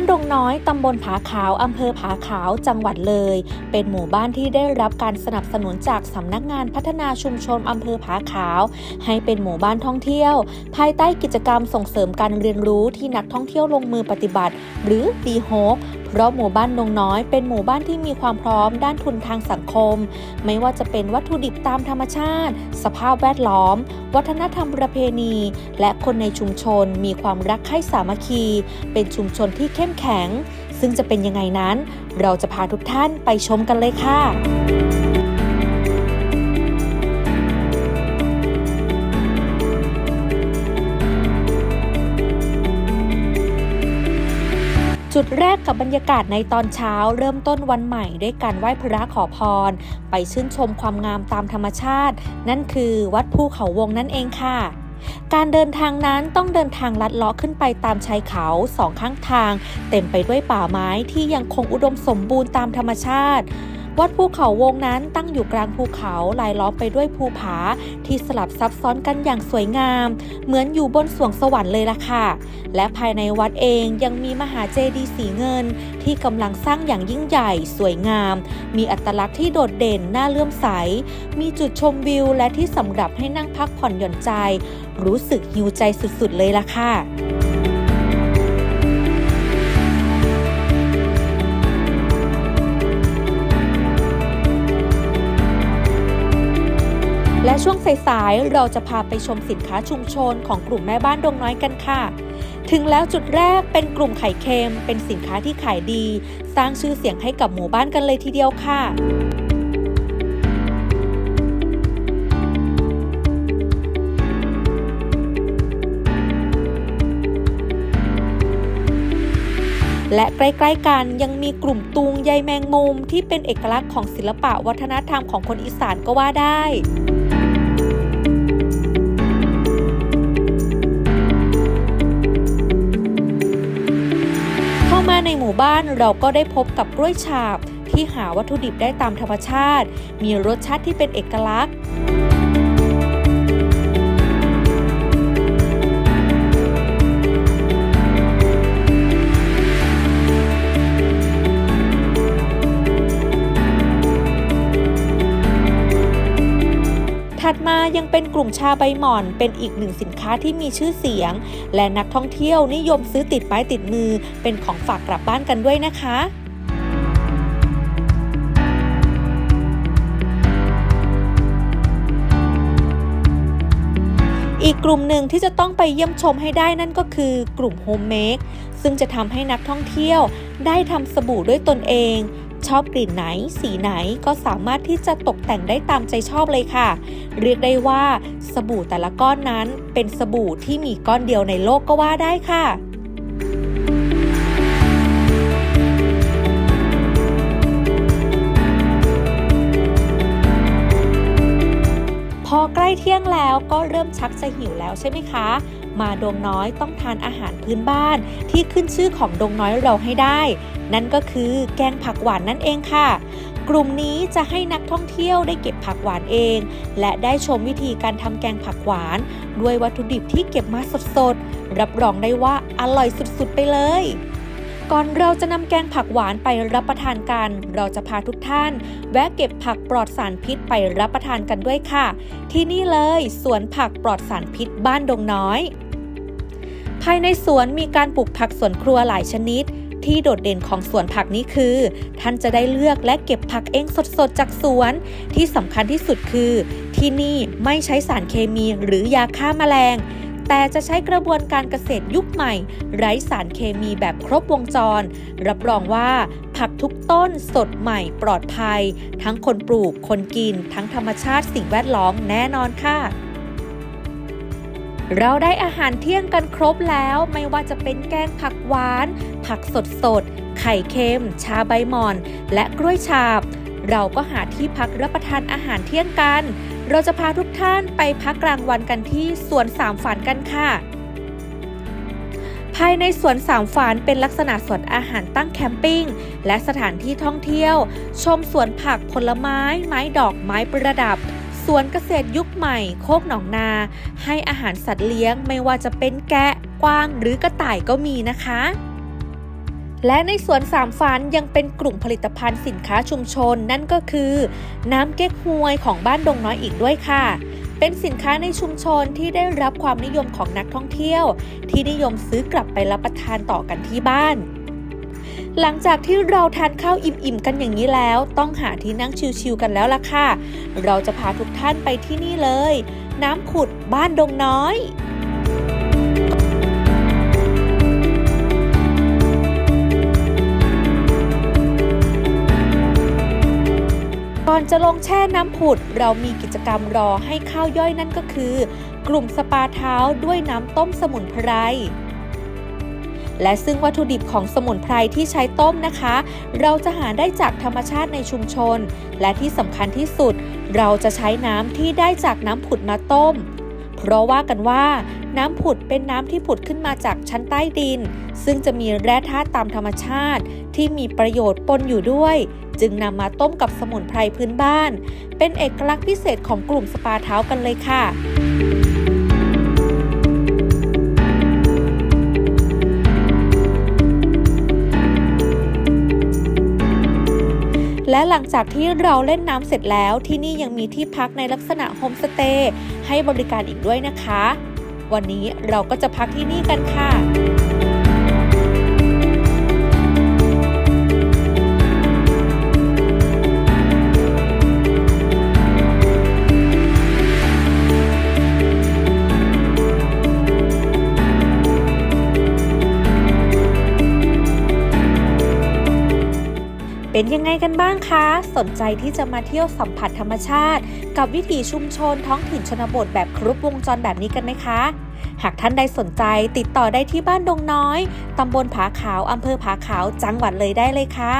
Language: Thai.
านดงน้อยตำบลผาขาวอำเภอผาขาวจังหวัดเลย เป็นหมู่บ้านที่ได้รับการสนับสนุนจากสำนักงานพัฒนาชุมชนอำเภอผาขาว ให้เป็นหมู่บ้านท่องเที่ยว ภายใต้กิจกรรมส่งเสริมการเรียนรู้ที่นักท่องเที่ยวลงมือปฏิบัติ หรือดีโฮป เพราะหมู่บ้านนงน้อยเป็นหมู่บ้านที่มีความพร้อมด้านทุนทางสังคม ไม่ว่าจะเป็นวัตถุดิบตามธรรมชาติ สภาพแวดล้อม วัฒนธรรมประเพณี และคนในชุมชนมีความรักใคร่สามัคคี เป็นชุมชนที่เข้มแข็ง ซึ่งจะเป็นยังไงนั้น เราจะพาทุกท่านไปชมกันเลยค่ะ จุดแรกกับบรรยากาศในตอนเช้า เริ่มต้นวันใหม่ด้วยการไหว้พระขอพร ไปชื่นชมความงามตามธรรมชาติ นั่นคือวัดภูเขาวงนั่นเองค่ะการเดินทางนั้นต้องเดินทางลัดเลาะขึ้นไปตามชายเขาสองข้างทาง เต็มไปด้วยป่าไม้ที่ยังคงอุดมสมบูรณ์ตามธรรมชาติ วัดภูเขาวงนั้นตั้งอยู่กลางภูเขาลายล้อมไปด้วยภูผาที่สลับซับซ้อนกันอย่างสวยงาม เหมือนอยู่บนสวงสวรรค์เลยล่ะค่ะ และภายในวัดเองยังมีมหาเจดีย์สีเงิน ที่กำลังสร้างอย่างยิ่งใหญ่สวยงาม มีอัตลักษณ์ที่โดดเด่นน่าเลื่อมใส มีจุดชมวิวและที่สำหรับให้นั่งพักผ่อนหย่อนใจ รู้สึกหิวใจสุดๆเลยล่ะค่ะ และช่วงสายๆ เราจะพาไปชมสินค้าชุมชนของกลุ่มแม่บ้านดงน้อยกันค่ะ ถึงแล้วจุดแรกเป็นกลุ่มไข่เค็ม เป็นสินค้าที่ขายดี สร้างชื่อเสียงให้กับหมู่บ้านกันเลยทีเดียวค่ะ และใกล้ๆกันยังมีกลุ่มตุงใยแมงมุม ที่เป็นเอกลักษณ์ของศิลปะวัฒนธรรมของคนอีสานก็ว่าได้เข้ามาในหมู่บ้านเราก็ได้พบกับกล้วยฉาบที่หาวัตถุดิบได้ตามธรรมชาติ มีรสชาติที่เป็นเอกลักษณ์ ถัดมายังเป็นกลุ่มชาใบหม่อน เป็นอีกหนึ่งสินค้าที่มีชื่อเสียง และนักท่องเที่ยวนิยมซื้อติดไม้ติดมือ เป็นของฝากกลับบ้านกันด้วยนะคะอีกกลุ่มหนึ่งที่จะต้องไปเยี่ยมชมให้ได้นั่นก็คือกลุ่มโฮมเมคซึ่งจะทำให้นักท่องเที่ยวได้ทำสบู่ด้วยตนเอง ชอบกลิ่นไหน สีไหนก็สามารถที่จะตกแต่งได้ตามใจชอบเลยค่ะ เรียกได้ว่าสบู่แต่ละก้อนนั้นเป็นสบู่ที่มีก้อนเดียวในโลกก็ว่าได้ค่ะพอใกล้เที่ยงแล้วก็เริ่มชักจะหิวแล้วใช่ไหมคะ มาดงน้อยต้องทานอาหารพื้นบ้าน ที่ขึ้นชื่อของดงน้อยเราให้ได้ นั่นก็คือแกงผักหวานนั่นเองค่ะ กลุ่มนี้จะให้นักท่องเที่ยวได้เก็บผักหวานเอง และได้ชมวิธีการทำแกงผักหวาน ด้วยวัตถุดิบที่เก็บมาสดๆ รับรองได้ว่าอร่อยสุดๆไปเลยก่อนเราจะนำแกงผักหวานไปรับประทานกัน เราจะพาทุกท่าน แวะเก็บผักปลอดสารพิษไปรับประทานกันด้วยค่ะ ที่นี่เลย สวนผักปลอดสารพิษบ้านดงน้อย ภายในสวนมีการปลูกผักสวนครัวหลายชนิด ที่โดดเด่นของสวนผักนี้คือ ท่านจะได้เลือกและเก็บผักเองสดๆ จากสวน ที่สำคัญที่สุดคือ ที่นี่ไม่ใช้สารเคมีหรือยาฆ่าแมลง แต่จะใช้กระบวนการเกษตรยุคใหม่ ไร้สารเคมีแบบครบวงจร รับรองว่าผักทุกต้นสดใหม่ปลอดภัย ทั้งคนปลูกคนกิน ทั้งธรรมชาติสิ่งแวดล้อมแน่นอนค่ะ เราได้อาหารเที่ยงกันครบแล้วไม่ว่าจะเป็นแกงผักหวาน ผักสดสดไข่เค็ม ชาใบหม่อน และกล้วยฉาบ เราก็หาที่พักรับประทานอาหารเที่ยงกัน เราจะพาทุกท่านไปพักกลางวันกันที่สวนสามฝันกันค่ะ ภายในสวนสามฝันเป็นลักษณะสวนอาหารตั้งแคมปิ้ง และสถานที่ท่องเที่ยว ชมสวนผักผลไม้ ไม้ดอกไม้ประดับ สวนเกษตรยุคใหม่โคกหนองนา ให้อาหารสัตว์เลี้ยงไม่ว่าจะเป็นแกะกวางหรือกระต่ายก็มีนะคะ และในสวนสามฟันยังเป็นกลุ่มผลิตภัณฑ์สินค้าชุมชน นั่นก็คือ น้ำเก๊กฮวยของบ้านดงน้อยอีกด้วยค่ะเป็นสินค้าในชุมชนที่ได้รับความนิยมของนักท่องเที่ยว ที่นิยมซื้อกลับไปรับประทานต่อกันที่บ้าน หลังจากที่เราทานข้าวอิ่มๆกันอย่างนี้แล้ว ต้องหาที่นั่งชิลๆกันแล้วล่ะค่ะ เราจะพาทุกท่านไปที่นี่เลย น้ำผุดบ้านดงน้อยก่อนจะลงแช่น้ำผุดเรามีกิจกรรมรอให้ข้าวย่อยนั่นก็คือ กลุ่มสปาเท้าด้วยน้ำต้มสมุนไพร และซึ่งวัตถุดิบของสมุนไพรที่ใช้ต้มนะคะ เราจะหาได้จากธรรมชาติในชุมชน และที่สำคัญที่สุด เราจะใช้น้ำที่ได้จากน้ำผุดมาต้ม เพราะว่ากันว่า น้ำผุดเป็นน้ำที่ผุดขึ้นมาจากชั้นใต้ดิน ซึ่งจะมีแร่ธาตุตามธรรมชาติ ที่มีประโยชน์ปนอยู่ด้วย จึงนำมาต้มกับสมุนไพรพื้นบ้าน เป็นเอกลักษณ์พิเศษของกลุ่มสปาเท้ากันเลยค่ะ และหลังจากที่เราเล่นน้ำเสร็จแล้วที่นี่ยังมีที่พักในลักษณะโฮมสเตย์ให้บริการอีกด้วยนะคะ วันนี้เราก็จะพักที่นี่กันค่ะ เป็นยังไงกันบ้างคะ สนใจที่จะมาเที่ยวสัมผัสธรรมชาติ กับวิถีชุมชนท้องถิ่นชนบทแบบครบวงจรแบบนี้กันไหมคะ หากท่านใดสนใจติดต่อได้ที่บ้านดงน้อย ตำบลผาขาว อำเภอผาขาว จังหวัดเลยได้เลยค่ะ